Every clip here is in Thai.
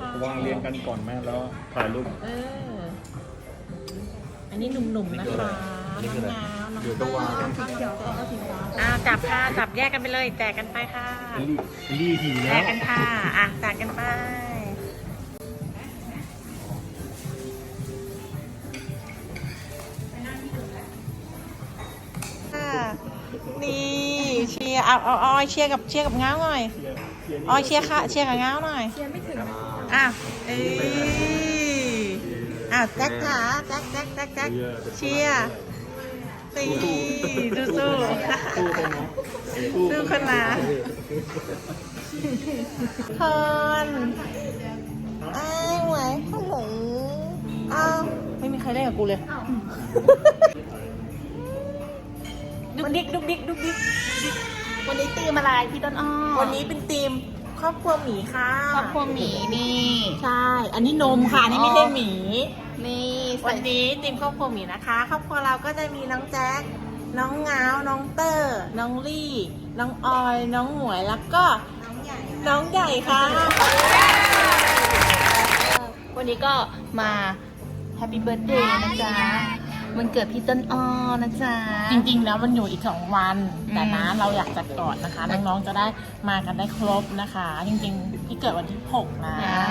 ค่ะวางเรียงกันก่อนแม่แล้วถ่ายรูป เออ อันนี้หนุ่มๆนะคะอันนี้คืออะไร น้ำน้ำเดี๋ยวต้องวางน้ำเขียวก็สีฟ้าอ่าจับค่ะจับแยกกันไปเลยแจกกันไปค่ะ รีทีแจแล้วกกันค่ะ อะแจกกันไป ค่ะ นี่เชียร์เอาเอาเอาเอาเชียร์กับเชียร์กับง้าวหน่อยออยเชียร์ค่ะเชียร์กับง้าวหน่อย เชียร์ไม่ถึง อะเอ้ยอะแจ็คค่ะแจ็คแจ็คแจ็คแจ็คเชียร์ตีสู้สู้สู้คนละคนอ้าวไหวข้าวหมูอ้าวไม่มีใครเล่นกับกูเลยดุกดิกดุกดิกดุกดิกวันนี้ตีมอะไรพี่ต้นอ้อวันนี้เป็นทีม ครอบครัวหมีค่ะครอบครัวหมีนี่ ใช่ อันนี้นมค่ะอันนี้ไม่ใช่หมี นี่ใส่วันนี้ทีมครอบครัวหมีนะคะ ครอบครัวเราก็จะมีน้องแจ๊คน้องงาวน้องเตอร์ น้องลี่ น้องออย น้องหมวยแล้วก็น้องใหญ่น้องใหญ่ค่ะ วันนี้ก็มาแฮปปี้เบิร์ a เดย์นะจ๊ะ มันเกิดพี่ต้นอ้อนะจ๊ะ จริงๆ แล้วมันอยู่อีกสองวันอืมแต่นะเราอยากจัดก่อนนะคะ น้องๆ จะได้มากันได้ครบนะคะ จริงๆที่เกิดวันที่ 6 นะ อ่า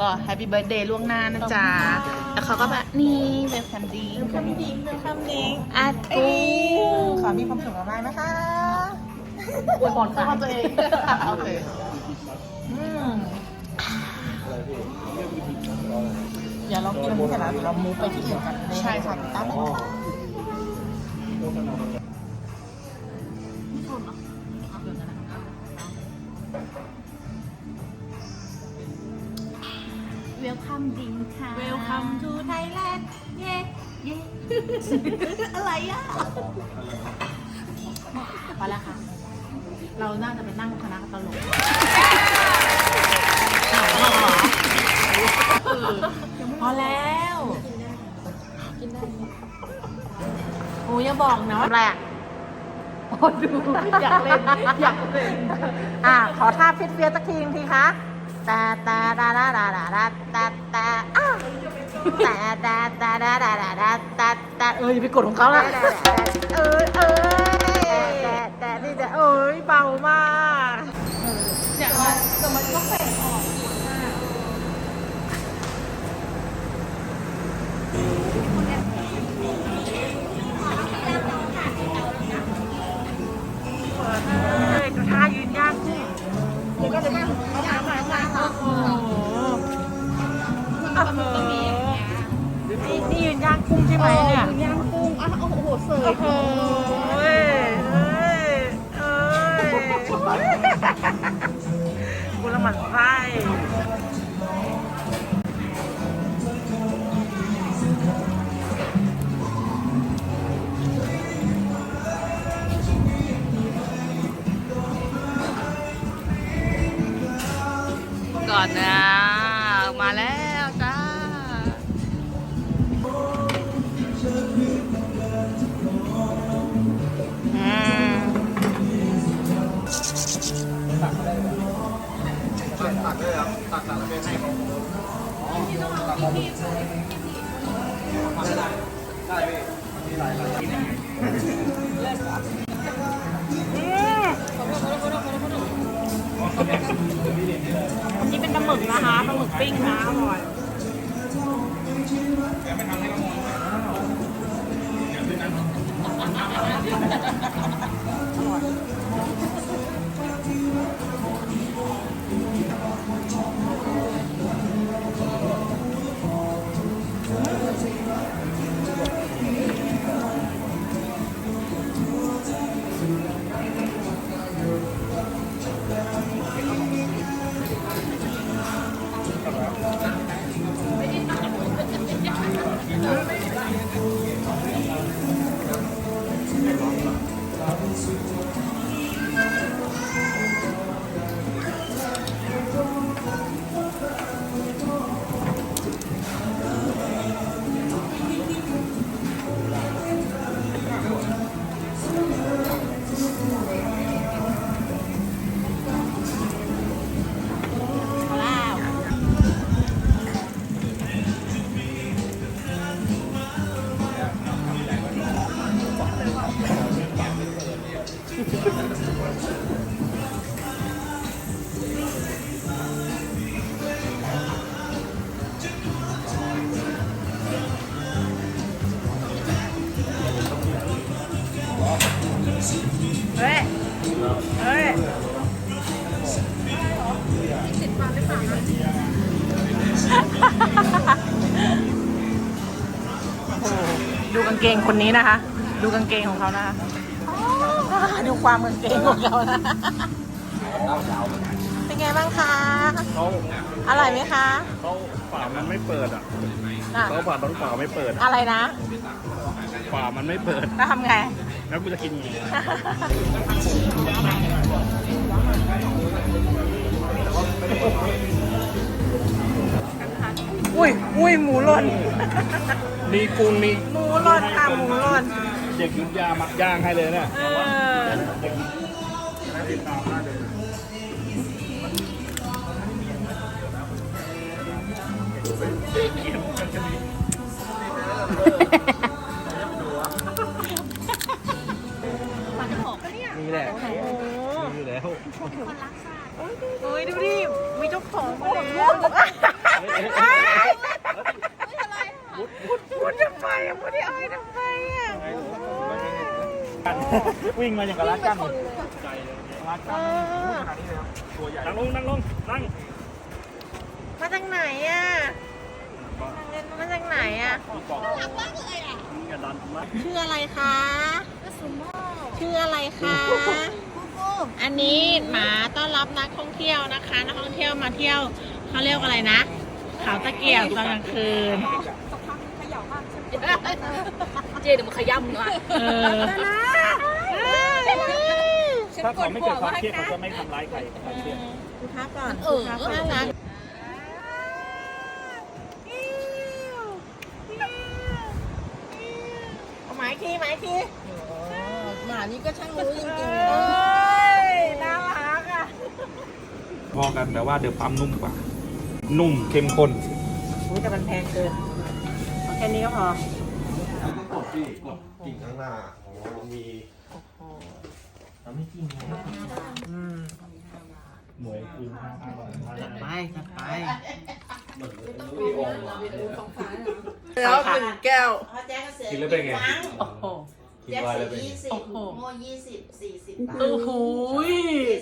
ก็แฮปปี้เบิร์ a เดย์ล่วงหน้านะจ๊ะขอบคุณค่ะแล้วเขาก็แบบนี่เวลคัมดีคำดิ้งคำดิ้งอากูเอ้ยขอมีความสุขมากๆนะคะอวยพรค่ะตัวเองโอเคอืม เดี๋ยวเรากินอันนี้เสร็จแล้วเดี๋ยวเรามูฟไปที่อื่นกันใช่ค่ะตามไปนะคะเวลคัมดิงค่ะ Welcome to Thailand เย้เย้อะไรอะพอแล้วค่ะ เราน่าจะไปนั่งคณะตลก พอแล้วกินได้โอ้ยอย่าบอกนะว่าอะไรอะโอ้ดูอยากเล่นอยากเล่นอะขอท่าฟิตเฟียสักทีนึงทีคะตาตาดาดาดาดาดาตาตาอ้าวตาตาตาดาดาดาดาตาตาเอ้ยไปกดของเขาละเอ้ยเอ้ยแต่แต่นี่แต่เอ้ยเบามากอยากมาแต่มันก็แโหเสยโอ้โหเอ้ยเอ้ยเอ้ยกูละหมันไส้ก่อนนะ มาแล้ว กด้วยครับตักสารเป็นให้องผมอ๋อตันนี้เป็นปลาหมึกนะคะปลาหมึกปิ้งนะอร่อยางเกงคนนี้นะคะ ดูกางเกงของเขานะคะอ่าดูความกางเกงของเขานะ เป็นไงบ้างคะ เขาอร่อยไหมคะ เขาฝามันไม่เปิดอะอะ เขาฝาต้องฝาไม่เปิดอะไรนะ ฝามันไม่เปิด แล้วทำไง แล้วกูจะกินยังไง อุ้ยอุ้ยหมูหล่น มีกุ้งมี หมูหล่นค่ะหมูหล่นเด็กยุทธยามักย่างให้เลยเนี่ยเออ วิ่งมาอย่างกับรักกันรักเอกันอตัวใหญ่นั่งลงนั่งลงนั่งมาจากไหนอะมาจากไหนอะมีกล่องอย่าดันมากชื่ออะไรคะชื่ออะไรคะอันนี้หมาต้อนรับนักท่องเที่ยวนะคะ นักท่องเที่ยวมาเที่ยวเขาเรียกอะไรนะเขาตะเกียบตอนกลางคืน เจเดี๋ยวมันขย้ำหน่อยเออถ้าเขาไม่เกิดความเครียดเขาจะไม่ทำร้ายใครใครเครียดดูภาพก่อนเออดูภาพน่ารักเอาหมายคีหมายคีหมานี่ก็ช่างรู้จริงเอ้ยน่ารักอะพอกันแต่ว่าเดี๋ยวปั๊มนุ่มกว่า นุ่มเข้มข้นอุ้ยแต่มันแพงเกินเอาแค่นี้ก็พอกดที่กดกิ่งข้างหน้าโอ๋อมีอืมหน่วยกินข้าวอร่อยมาไปจัดไปแล้วหนึ่งแก้วกินแล้วเป็นไงโอ้โหกินไวน์แล้วเป็นโอ้โหโม่ยี่สิบสี่สิบโอ้โห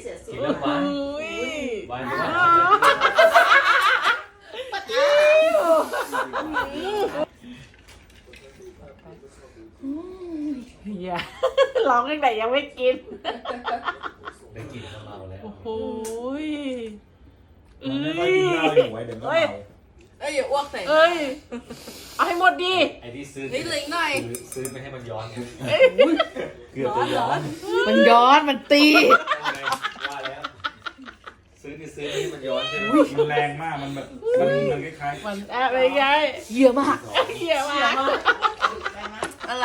เสียสูกิงนแล้วหวานอุ้ยหว อย่าร้องตั้งแต่ยังไม่กิน ได้กินข้าวเมาแล้ว โอ้โหยมันไม่ค่อยกินเหล้าอยู่ไว้เดี๋ยวก็เมาเอ้ยอย่าอ้วกใส่เอ้ย เอาให้หมดดิไอ้ที่ซื้อนิดนึงหน่อย ซื้อซื้อไม่ให้มันย้อนไงเกือบจะย้อนมันย้อนมันตี ว่าแล้ว ซื้อที่ซื้อไม่ให้มันย้อนใช่ไหมมันแรงมากมันแบบมันมันคล้ายมันอะไรไงเยี่ยมากเหี้ยมาก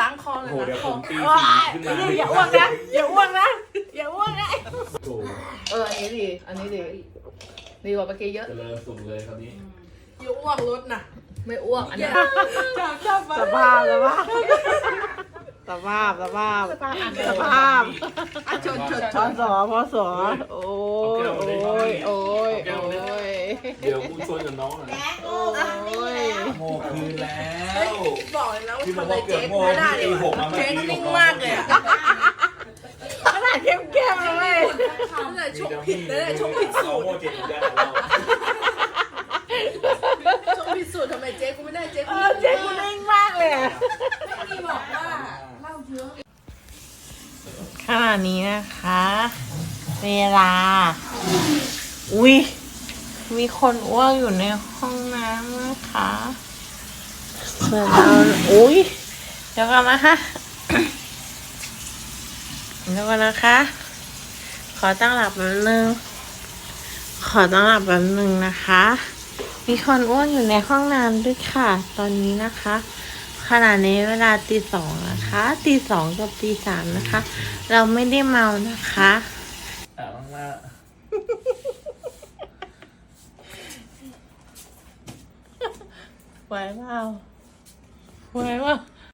ล้างคอๆเลโอ้ยโหเดี๋ยวผมตีว้าสียขึ้นมาอย่าอ้วกนะอย่าอ้วกนะอย่าอ้วกนะโอ้โหเอออันนี้ดี อันนี้ดีดีกว่าเมื่อกี้เยอะ เจริญสุ่มเลยคราวนี้อย่าอ้วกรถนะไม่อ้วกอันนี้สภาพสภาพสภาพสภาพสภาพชนชนพอสอพอสอโอ้ยโอ้ยโอ้ยโอ้ยเดี๋ยวกูชวนกับน้องหน่อยแม่โอ้โอ้ย โง่คืนแล้วบอกเลยนะว่าที่บอกทำไมว่าเกือบเจ๊โง่ไม่ได้ที่เลยตีหกมาเมื่อเจ๊กี้นิ่งมากเลยอะขนาดเข้มๆเลยตั้งแต่ชกผิดเลยชกผิดสูตรโง่จริงได้เราชกผิดสูตรทำไมเจ๊กูไม่ได้เจ๊เอกูอเจ๊กูนิ่งมากเลยอะนี่บอกว่าเล่าเยอะขณะนี้นะคะ เวลา อุ้ยมีคนอ้วกอยู่ในห้องน้ำนะคะ เดี๋ยวเราอุ้ยเดี๋ยวกันนะคะเดี๋ยวกันนะคะ ขอตั้งหลับแป๊บนึง ขอตั้งหลับแป๊บนึงนะคะ มีคนอ้วกอยู่ในห้องน้ำด้วยค่ะ ตอนนี้นะคะ ขณะนี้เวลาตีสองนะคะตีสองกับตีสามนะคะ เราไม่ได้เมานะคะอะต้องมาไหวเปล่า ไหวเปล่า